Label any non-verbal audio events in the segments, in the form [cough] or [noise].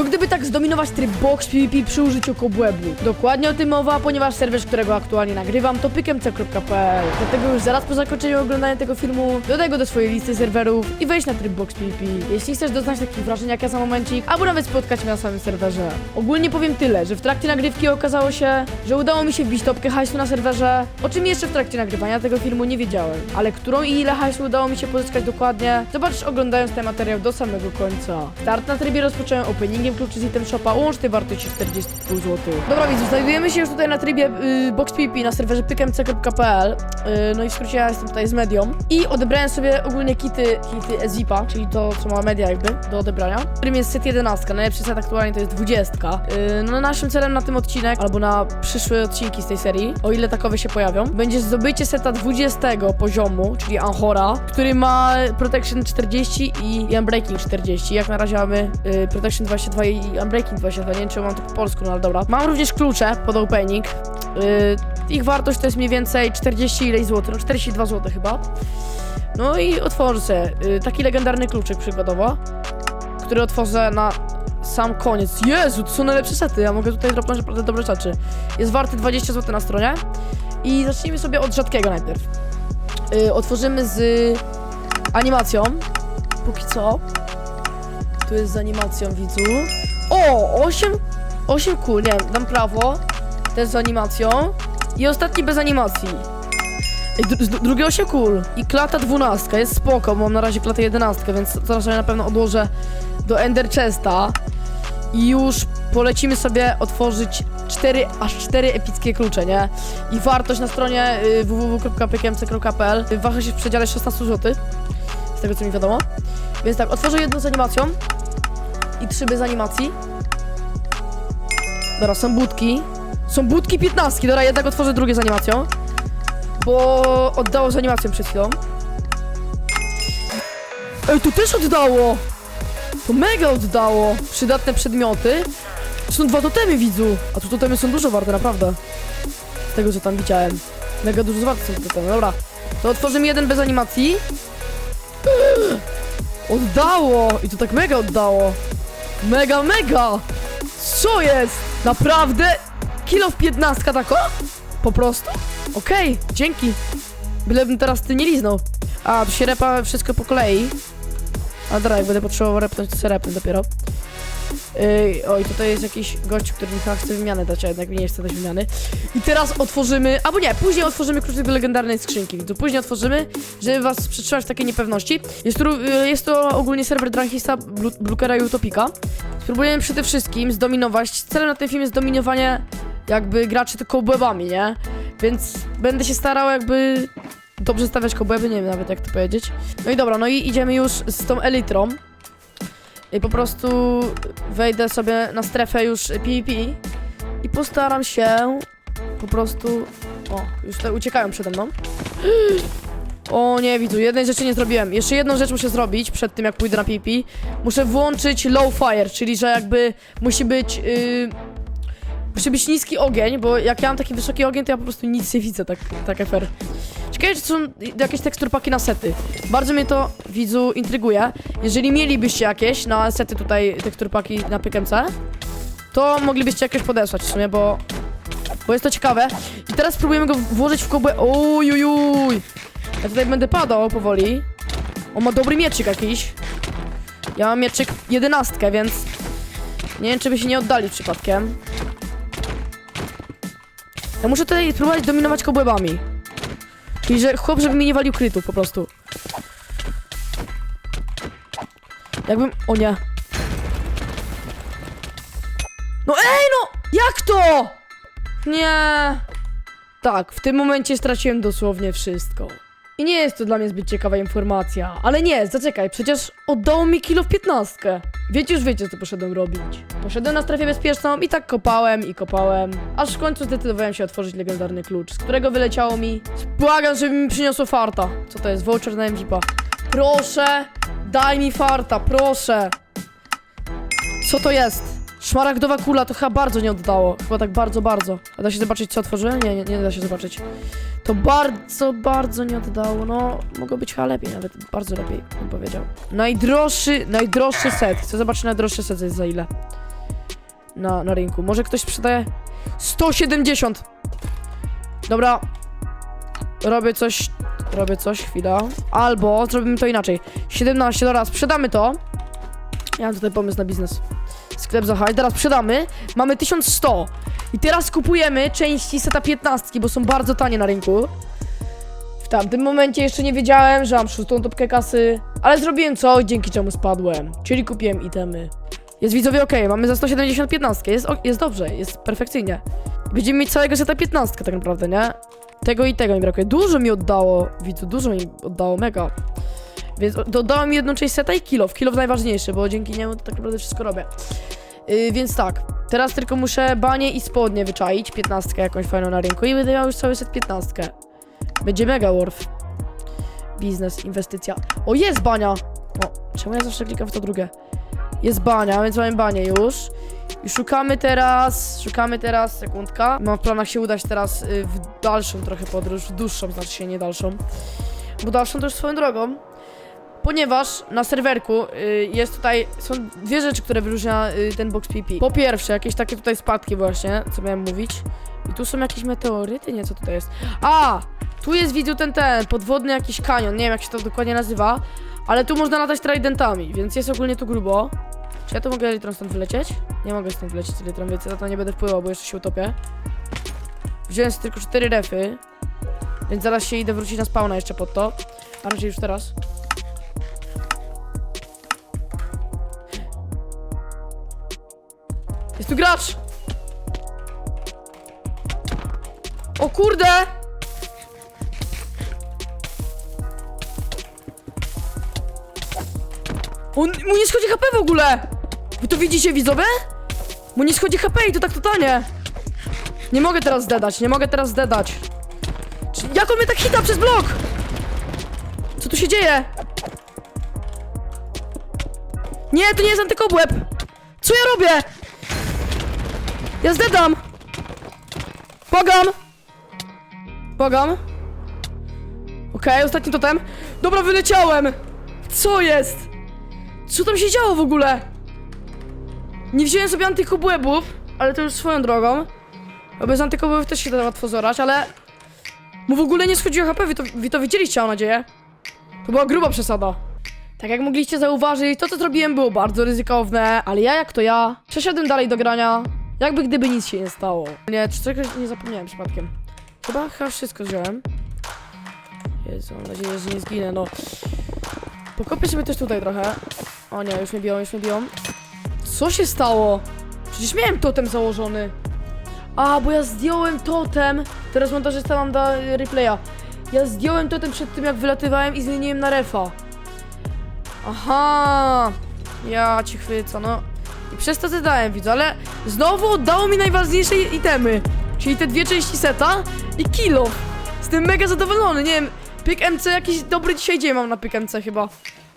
Co gdyby tak zdominować tryb box PvP przy użyciu kobłębu? Dokładnie o tym mowa, ponieważ serwer, którego aktualnie nagrywam to pykmc.pl Dlatego już zaraz po zakończeniu oglądania tego filmu dodaj go do swojej listy serwerów i wejdź na tryb box PvP. Jeśli chcesz doznać takich wrażeń jak ja za momencik, albo nawet spotkać mnie na samym serwerze. Ogólnie powiem tyle, że w trakcie nagrywki okazało się, że udało mi się wbić topkę hajsu na serwerze, o czym jeszcze w trakcie nagrywania tego filmu nie wiedziałem. Ale którą i ile hajsu udało mi się pozyskać dokładnie, zobaczysz oglądając ten materiał do samego końca. Start na trybie rozpocząłem openingiem kluczy z item shopa o łącznej wartości 40 zł. Dobra widzów, znajdujemy się już tutaj na trybie y, box PvP na serwerze pykmc.pl y, No i w skrócie ja jestem tutaj z medią i odebrałem sobie ogólnie kity, kity Ezipa, czyli to co ma media jakby do odebrania, którym jest set 11, najlepszy set aktualnie to jest 20. Y, no naszym celem na tym odcinek, albo na przyszłe odcinki z tej serii, o ile takowe się pojawią, będzie zdobycie seta 20 poziomu, czyli Anhora, który ma Protection 40 i Unbreaking 40. Jak na razie mamy y, Protection 22 i Unbreaking 22, nie wiem czy mam to po polsku, no ale dobra. Mam również klucze pod opening. Y, ich wartość to jest mniej więcej 40 ileś złotych, no 42 zł chyba. No i otworzę y, taki legendarny kluczyk przykładowo, który otworzę na sam koniec. Jezu, to są najlepsze sety, ja mogę tutaj dropnąć naprawdę dobre rzeczy. Jest warty 20 zł na stronie. I zacznijmy sobie od rzadkiego najpierw. Y, otworzymy z animacją. Póki co. Tu jest z animacją widzu. O, 8, 8 kul, nie wiem, dam prawo. Też z animacją. I ostatni bez animacji. Drugie 8 kul. I klata 12 jest spoko, bo mam na razie klatę 11, więc zaraz sobie na pewno odłożę do Ender Chesta. I już polecimy sobie otworzyć 4, aż 4 epickie klucze, nie? I wartość na stronie y, www.pkmc.pl waha się w przedziale 16 zł. Z tego co mi wiadomo. Więc tak, otworzę jedną z animacją i trzy bez animacji. Dobra, są budki. Są budki 15. Dobra, jednak otworzę drugie z animacją. Bo oddało z animacją przed chwilą. Ej, to też oddało! To mega oddało! Przydatne przedmioty. Są dwa totemy, widzu. A tu totemy są dużo warte, naprawdę. Z tego, co tam widziałem. Mega dużo warte są te totemy, dobra. To otworzymy jeden bez animacji. [gasps] Oddało! I to tak mega oddało. Mega, mega! Co jest? Naprawdę? Kilo w 15 tako? Po prostu? Okej, dzięki. Bylebym teraz ty nie liznął. A, tu się repa wszystko po kolei. A dobra, jak będę potrzebował repnąć, to sobie repnę dopiero. Yy, oj, tutaj jest jakiś gość, który mi chce wymianę dać, a jednak mi nie chce dać wymiany. I teraz otworzymy, albo nie, później otworzymy kluczyk do legendarnej skrzynki. To później otworzymy, żeby was przytrzymać w takiej niepewności. Jest to, yy, jest to ogólnie serwer Dranhista, Blu- Blukera i Utopika. Spróbujemy przede wszystkim zdominować. Celem na tym filmie jest zdominowanie jakby graczy tylko kobłębami, nie? Więc będę się starał jakby dobrze stawiać kobłęby, nie wiem nawet jak to powiedzieć. No i dobra, no i idziemy już z tą elitrą. I po prostu wejdę sobie na strefę już PvP i postaram się po prostu... O, już tutaj uciekają przede mną. [gasps] O nie, widzę, jednej rzeczy nie zrobiłem. Jeszcze jedną rzecz muszę zrobić przed tym, jak pójdę na PvP. Muszę włączyć low fire, czyli że jakby musi być... Yy, musi być niski ogień, bo jak ja mam taki wysoki ogień, to ja po prostu nic nie widzę, tak, tak FR. Ciekawe, czy są jakieś teksturpaki na sety. Bardzo mnie to, widzu, intryguje. Jeżeli mielibyście jakieś na sety tutaj teksturpaki na PKMC, to moglibyście jakieś podesłać w sumie, bo... Bo jest to ciekawe. I teraz spróbujemy go włożyć w kobłę... Ujujuj! Ja tutaj będę padał powoli. On ma dobry mieczyk jakiś. Ja mam mieczyk jedenastkę, więc... Nie wiem, czy by się nie oddali przypadkiem. Ja muszę tutaj spróbować dominować kobłębami. Czyli, że chłop, żeby mi nie walił krytów po prostu. Jakbym... O nie. No ej no! Jak to? Nie. Tak, w tym momencie straciłem dosłownie wszystko. I nie jest to dla mnie zbyt ciekawa informacja. Ale nie, zaczekaj, przecież oddało mi kilo w 15. Wiecie, już wiecie, co poszedłem robić. Poszedłem na strefę bezpieczną i tak kopałem i kopałem. Aż w końcu zdecydowałem się otworzyć legendarny klucz, z którego wyleciało mi... Błagam, żeby mi przyniosło farta. Co to jest? Voucher na MVP. Proszę, daj mi farta, proszę. Co to jest? Szmaragdowa kula to chyba bardzo nie oddało. Chyba tak bardzo, bardzo. A da się zobaczyć, co otworzyłem? Nie, nie, nie da się zobaczyć. To bardzo, bardzo nie oddało. No, mogło być chyba lepiej, nawet bardzo lepiej, bym powiedział. Najdroższy, najdroższy set. Chcę zobaczyć najdroższy set jest za ile. na, na rynku. Może ktoś sprzedaje 170. Dobra. Robię coś, robię coś, chwila. Albo zrobimy to inaczej. 17, dobra, sprzedamy to. Ja mam tutaj pomysł na biznes. Sklep za hajs. Teraz sprzedamy. Mamy 1100. I teraz kupujemy części seta 15, bo są bardzo tanie na rynku. W tamtym momencie jeszcze nie wiedziałem, że mam szóstą topkę kasy, ale zrobiłem coś, dzięki czemu spadłem. Czyli kupiłem itemy. Jest widzowie ok, mamy za 170 15. Jest, jest dobrze, jest perfekcyjnie. Będziemy mieć całego seta 15 tak naprawdę, nie? Tego i tego mi brakuje. Dużo mi oddało, widzu, dużo mi oddało, mega. Więc jedną część seta i kilof. Kilof najważniejszy, bo dzięki niemu tak naprawdę wszystko robię. Yy, więc tak, teraz tylko muszę banie i spodnie wyczaić, 15 jakąś fajną na rynku i będę miał już cały set 15. Będzie mega worth. Biznes, inwestycja. O, jest bania! O, czemu ja zawsze klikam w to drugie? Jest bania, więc mamy banię już. I szukamy teraz, szukamy teraz, sekundka. Mam w planach się udać teraz y, w dalszą trochę podróż, w dłuższą, znaczy się nie dalszą. Bo dalszą już swoją drogą. Ponieważ na serwerku y, jest tutaj, są dwie rzeczy, które wyróżnia y, ten box PP. Po pierwsze, jakieś takie tutaj spadki właśnie, co miałem mówić. I tu są jakieś meteoryty, nie, co tutaj jest? A! Tu jest widział ten, ten, podwodny jakiś kanion, nie wiem jak się to dokładnie nazywa. Ale tu można latać tridentami, więc jest ogólnie tu grubo. Czy ja to mogę elytrą stąd wylecieć? Nie mogę stąd wylecieć elytrą, więc ja to nie będę wpływał, bo jeszcze się utopię. Wziąłem tylko cztery refy, więc zaraz się idę wrócić na spawna jeszcze pod to. A raczej już teraz. Tu gracz! O kurde! On, mu nie schodzi HP w ogóle! Wy to widzicie, widzowie? Mu nie schodzi HP i to tak totalnie. Nie mogę teraz zdedać, nie mogę teraz zdedać. Jak on mnie tak hita przez blok? Co tu się dzieje? Nie, to nie jest antykobłeb! Co ja robię? Ja zdedam! Bogam! Bogam. Okej, ostatni totem. Dobra, wyleciałem! Co jest? Co tam się działo w ogóle? Nie wziąłem sobie antykobłębów, ale to już swoją drogą. Bo bez antykobłębów też się da łatwo zorać, ale... Mu w ogóle nie schodziło HP, wy to, wy to widzieliście, mam nadzieję. To była gruba przesada. Tak jak mogliście zauważyć, to co zrobiłem było bardzo ryzykowne, ale ja jak to ja, przeszedłem dalej do grania, jakby gdyby nic się nie stało. Nie, czy czegoś nie zapomniałem przypadkiem. Chyba, chyba wszystko wziąłem. Jezu, mam nadzieję, że nie zginę, no. Pokopię sobie też tutaj trochę. O nie, już mnie biją, już mnie biją. Co się stało? Przecież miałem totem założony. A, bo ja zdjąłem totem. Teraz montażysta nam da y, replaya. Ja zdjąłem totem przed tym, jak wylatywałem i zmieniłem na refa. Aha. Ja ci chwycę, no. I przez to zadałem, widzę, ale znowu oddało mi najważniejsze itemy. Czyli te dwie części seta i kilo. Jestem mega zadowolony, nie wiem. Pyk MC jakiś dobry dzisiaj dzień mam na Pyk MC chyba.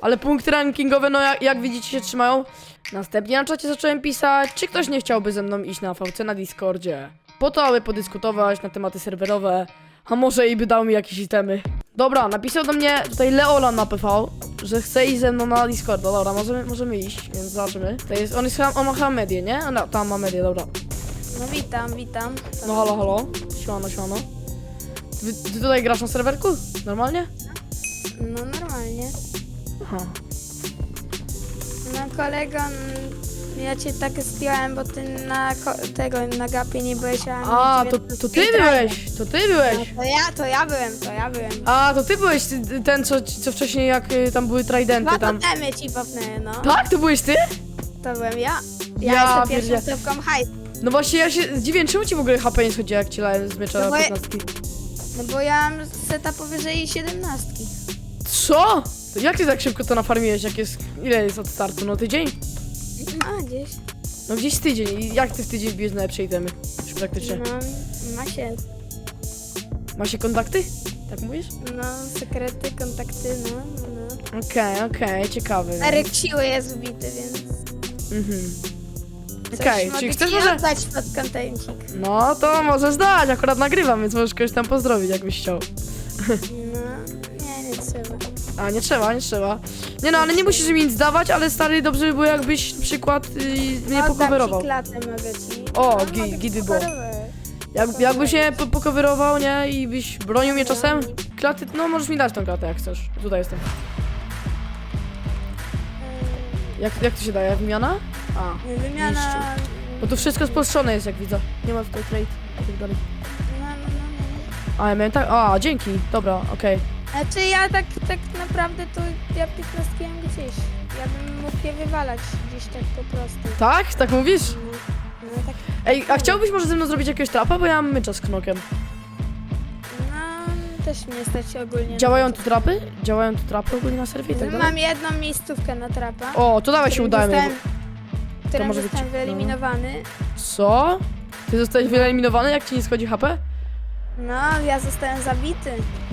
Ale punkty rankingowe, no jak, jak widzicie się trzymają. Następnie na czacie zacząłem pisać, czy ktoś nie chciałby ze mną iść na VC na Discordzie. Po to, aby podyskutować na tematy serwerowe, a może i by dał mi jakieś itemy. Dobra, napisał do mnie tutaj Leolan na PV, że chce iść ze mną na Discorda. Dobra, możemy, możemy iść, więc zobaczymy. To jest, on, jest, on ma chyba medię, nie? No, tam ma medię, dobra. No witam, witam. No halo, halo. Siłano, siłano. Ty, ty tutaj grasz na serwerku? Normalnie? No normalnie. Aha. No kolego, mm, ja cię tak zdjąłem, bo ty na ko- tego, na gapie nie byłeś, a... A, mnie to, ciebie to ty byłeś, to ty byłeś. No to ja, to ja byłem, to ja byłem. A, to ty byłeś ty- ten, co, co wcześniej jak y, tam były tridenty tam. totemy ci popnę, no. Tak, to byłeś ty? To byłem ja. Ja, Ja jestem pierwszą pierdzie- stopką hajs. No właśnie, ja się zdziwiłem, czemu ci w ogóle HP nie schodzi, jak ci lałem z miecza No na bo ja- 15. No bo ja mam seta powyżej 17. Co? To jak ty tak szybko to nafarmiłeś, jak jest, ile jest od startu, no tydzień? A, gdzieś. No gdzieś tydzień i jak ty w tydzień bijesz najlepsze itemy? Już praktycznie. No, ma się, Ma się kontakty? Tak mówisz? no, sekrety, kontakty, no, no. Okej, okej, ciekawy. Eryk siły jest wbity, więc... Mhm. Coś Okej, mogę czyli chcesz może... oddać pod kontencik. No to możesz dać, akurat nagrywam, więc możesz kogoś tam pozdrowić, jakbyś chciał. No, nie, nie trzeba. A, nie trzeba, nie trzeba. Nie no, ale nie musisz mi nic dawać, ale stary, dobrze by było jakbyś na przykład yy, mnie No, pokowerował. Klatę mogę ci. O, No, gi- mogę git by było. pokowerować. Jak, jakbyś mnie po pokowerował, nie, i byś bronił mnie czasem, klaty, no możesz mi dać tą klatę jak chcesz. Tutaj jestem. Jak, jak to się daje? Wymiana? A, Yy, Wymiana... bo tu wszystko spolszczone jest, jak widzę. Nie ma tutaj trade i tak dalej. No, no, no, no. A, ja miałem tak, a, dzięki, dobra, okej. Znaczy ja tak, tak naprawdę to ja 15 mam gdzieś. Ja bym mógł je wywalać gdzieś tak po prostu. Tak? Tak mówisz? No tak, Ej, a chciałbyś może ze mną zrobić jakiegoś trapa, bo ja mam mycza z knokiem. no też mnie stać ogólnie. na Działają tu trapy? Działają tu trapy ogólnie na serwie i tak dalej? Mam jedną miejscówkę na trapa. O, to dawaj się udajmy. To Którym może być- zostałem wyeliminowany. Co? Ty zostałeś wyeliminowany, jak ci nie schodzi HP? No, ja zostałem zabity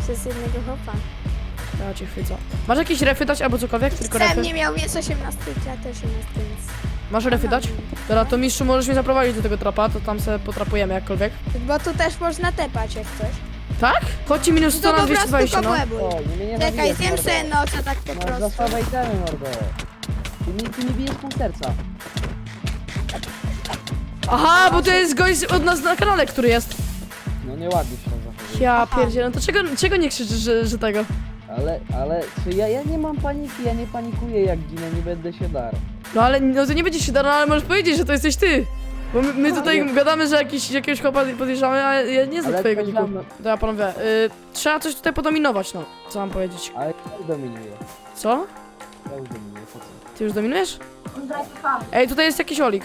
przez jednego chłopa. Ja cię chwycę. Masz jakieś refy dać albo cokolwiek? Tylko refy? Sam nie miał mieć 18, ja też 18, więc... Masz refy dać? Dobra, to mistrzu możesz mnie zaprowadzić do tego trapa, to tam se potrapujemy jakkolwiek. Bo tu też można tepać jak coś. Tak? Chodź ci minus 100 To na po prostu 220, no. O, nie mnie nie Czekaj, zabijesz, zjem mordo. sobie noca tak po Masz prostu. zasadę i temy, mordo. Ty nie, ty nie bijesz pół serca. Aha, bo to jest gość od nas na kanale, który jest. No nieładnie się tam zachowuje. Ja pierdzielę, no to czego, czego nie krzyczysz, że, że tego? Ale, ale, czy ja, ja nie mam paniki, ja nie panikuję jak ginę, nie będę się dar. No ale no to nie będzie się dano, ale możesz powiedzieć, że to jesteś ty. Bo my, my tutaj nie. gadamy, że jakiś, jakiegoś chłopa podejrzamy, a ja nie znam Ale twojego niku. tam- Dobra, panowie, y, trzeba coś tutaj podominować, no. Co mam powiedzieć? Ale ja już dominuję. Co? Ja już dominuję, po co? Ty już dominujesz? Zdrajcie. Ej, tutaj jest jakiś olik.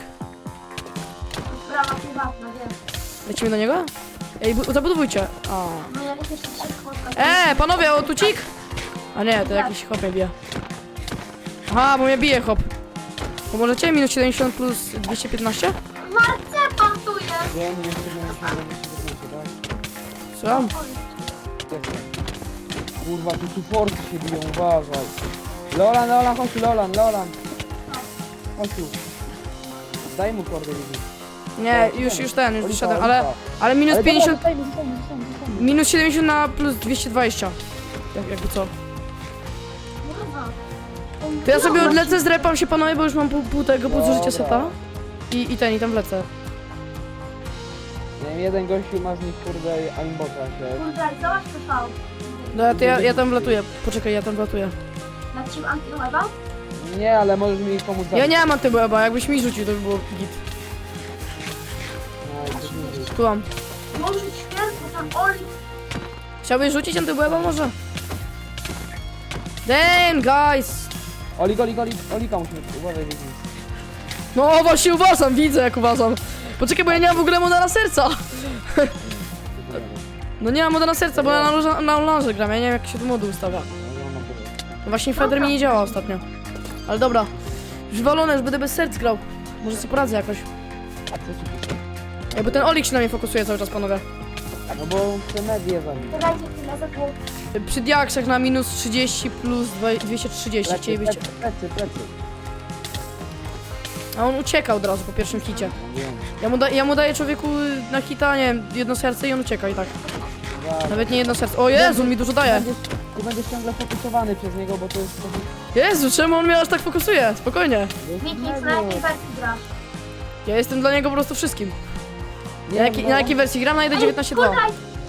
Sprawa prywatna, wiem. Lecimy do niego? Ej, bu- zabudowujcie. No ja szybko spotkać. E, panowie, o tucik? A nie, to jakiś hop mnie bije. Aha, bo mnie bije hop. Pomożecie? Minus 70 plus 215? Marcepan tu jest! Nie nie nie chcę, tak? Słucham? Kurwa, tu tu forcy się biją, uważaj. Lolan, Lolan, chodź tu, Lolan, Lolan. Chodź tu. Daj mu kordę, Lili. Nie, już, już ten, już wyszedłem, ale, ale minus Ale 50, Dobra, zostajmy, zostajmy, zostajmy, zostajmy. minus 70 na plus 220. Jak, jakby co? Kurwa. To ja sobie odlecę, zrepam się panowie, bo już mam pół, pół tego, pół zużycia seta. I, I ten, i tam wlecę. Nie wiem, jeden gościu ma z nich kurde aimbota się. Kurde, zobacz TV. No to ja, ja tam wlatuję, poczekaj, ja tam wlatuję. Na cił antyweba? Nie, ale możesz mi pomóc Ja nie mam antybłeba, jakbyś mi rzucił, to by było git. Mam. Może święty, tam Oli. Chciałbyś rzucić antybłeba może? Damn, guys! Olik, olik, olik, olika musimy, uważaj, Lili. No właśnie uważam, widzę jak uważam. Poczekaj, bo ja nie mam w ogóle moda na serca. No nie mam moda na serca, bo ja na, loża- na gram, ja nie wiem jak się tu mody ustawia. No właśnie Feder mi nie działa ostatnio. Ale dobra, już walone, już będę bez serc grał. Może sobie poradzę jakoś. Ej, bo ten Olik się na mnie fokusuje cały czas, panowie. No bo chcę medię za pół. Przy diaksach na minus 30 plus dwa- 230 Plecy, chcielibyście. plecy, plecy, plecy. A on ucieka od razu po pierwszym hicie. No wiem. Ja mu, da, ja mu daję człowieku na hita, nie wiem, jedno serce i on ucieka i tak. Nawet nie jedno serce. O Jezu, on mi dużo daje. Będziesz, ty będziesz ciągle fokusowany przez niego, bo to jest... To Jezu, czemu on mnie aż tak fokusuje? Spokojnie. jest Mikix, medię. na jakiej wersji grasz? Ja jestem dla niego po prostu wszystkim. Nie, Na, jaki, na jakiej wersji gram? Na 1.19.2. Kurde,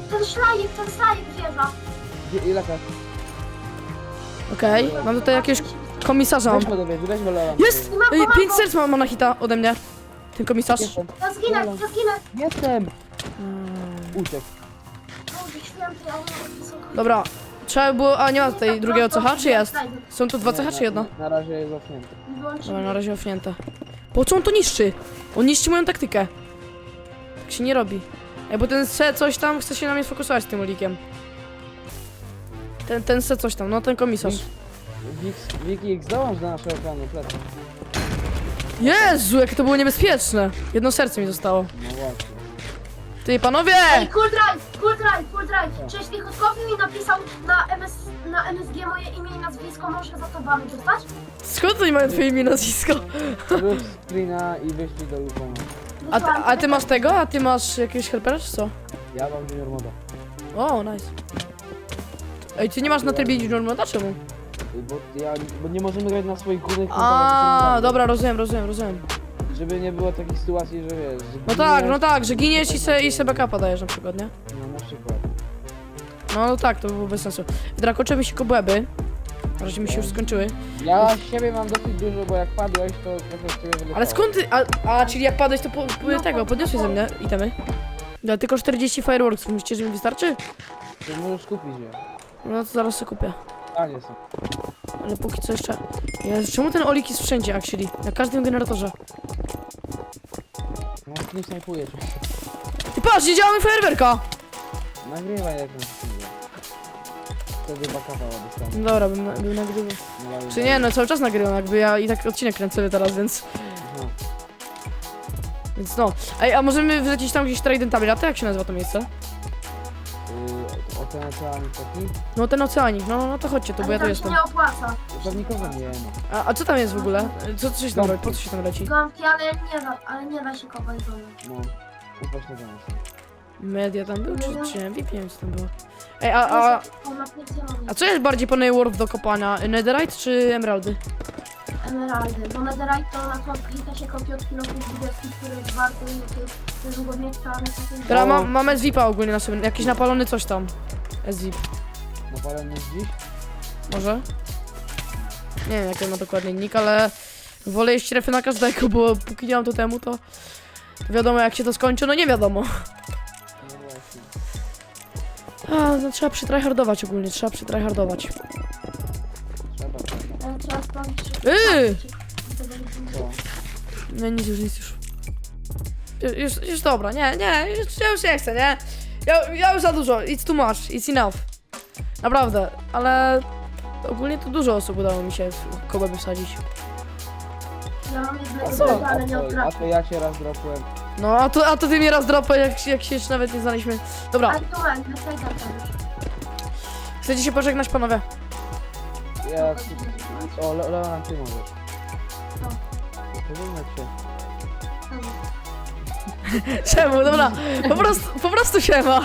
ten szlajek, ten szlajek wieża. Gdzie- Ile kas? Okej, mam tutaj jakiegoś komisarza. Mam. Weź go do wiedzy, weź go Lolan. Jest! Ej, 5 serc ma, ma na hita ode mnie. Ten komisarz. Jestem, Ja zginę, ja zginę. jestem! Uciekł. Boże święty, ja nie wysoko. Dobra, trzeba by było... A, nie ma tutaj drugiego CH, czy jest? Są tu dwa CH, czy jedno? Na, na razie jest zamknięty. Dobra, na razie ofnięte. Po co on to niszczy? On niszczy moją taktykę. Się nie robi. Ej, bo ten se coś tam chce się na mnie sfokusować z tym olikiem. Ten, ten se coś tam, no ten komisarz. Wix- Wiki X dołącz do naszego planu, plecy. Jezu, jakie to było niebezpieczne. Jedno serce mi zostało. No właśnie. Ty, panowie! Ej, cool drive, cool drive, cool drive. Cześć, Lichotkowi mi napisał na, MS, na MSG moje imię i nazwisko, może za to bany dostać? Skąd oni mają twoje imię i nazwisko? Zrób screena i wyślij do Lukona. A, ty- a ty masz tego? A ty masz jakiegoś helpera, czy co? Ja mam junior moda. O, nice. Ej, ty nie masz na trybie junior moda? Czemu? Bo, ja, bo nie możemy grać na swoich głównych A, dobra, rozumiem, rozumiem, rozumiem. Żeby nie było takiej sytuacji, że wiesz, że No tak, no tak, że giniesz i se, i se backupa dajesz na przykład, nie? No na przykład. No, no tak, to by było bez sensu. Drakocze się kobłęby. Na razie mi się już skończyły. Ja z siebie mam dosyć dużo, bo jak padłeś, to trochę z ciebie. Ale skąd ty, a, a czyli jak padłeś, to po, po, tego, podniosłeś ze mnie itemy? Ja tylko 40 fireworks, myślicie, że mi wystarczy? To możesz kupić je. No to zaraz sobie kupię. A nie są. Ale póki co jeszcze... Jezu, czemu ten olik jest wszędzie, actually? Na każdym generatorze. No nie snajpuję cię. Ty patrz, nie działa mi fajerwerka! Nagrywaj jak na. Wtedy backupa dostanę. No dobra, bym, na- bym nagrywał. Ja Czy nie, no cały czas nagrywam, jakby ja i tak odcinek kręcę teraz, więc... Aha. Więc no. Ej, a możemy wlecieć tam gdzieś tridentami lato? Jak się nazywa to miejsce? Yy, o ten ocean taki? No ten oceanik, no, no to chodźcie tu, bo ja tu tam jestem. się nie opłaca. To nikogo nie ma. A, a co tam jest w ogóle? Co, co się tam robi? Po co się tam leci? Gąbki, ale nie da, ale nie da się kopać do. No. Upaść na zamysł. Media tam był, czy, czy MVP, nie wiem co tam było. Ej, a, a, On a co jest bardziej po World do kopania? Netherite czy Emeraldy? Emeraldy. Bo netherite to na to klika się kopie od kilofów 20, który jest warty i jakieś długo mieć, to ale to Teraz O. mam, mam SVP ogólnie na sobie, jakiś napalony coś tam. SVP, Napalony dziś? może? Nie wiem jaki ma dokładnie nick, ale wolę jeść refy na każdego, bo póki nie mam to temu, to to wiadomo jak się to skończy, no nie wiadomo. No. A, no trzeba przytryhardować ogólnie, trzeba przytryhardować. Trzeba. Ale trzeba sprawdzić, czy... Yy! Co? Nie, nic już, nic już. Ju- Już, już dobra, nie, nie, już, ja już nie chcę, nie? Ja, ja już za dużo, it's too much, it's enough. Naprawdę, ale ogólnie to dużo osób udało mi się w kołeby wsadzić. Ja mam jednego co? ale nie a, to, a to ja cię raz dropłem. No, a to, a to ty mnie raz dropę, jak, jak się jeszcze nawet nie znaliśmy. Dobra, mam, tego też. chcecie się pożegnać, panowie? Ja... O, Le- Leona, ty możesz. Co? Pożegnać się. Czemu? [laughs] Dobra, po prostu, po prostu siema.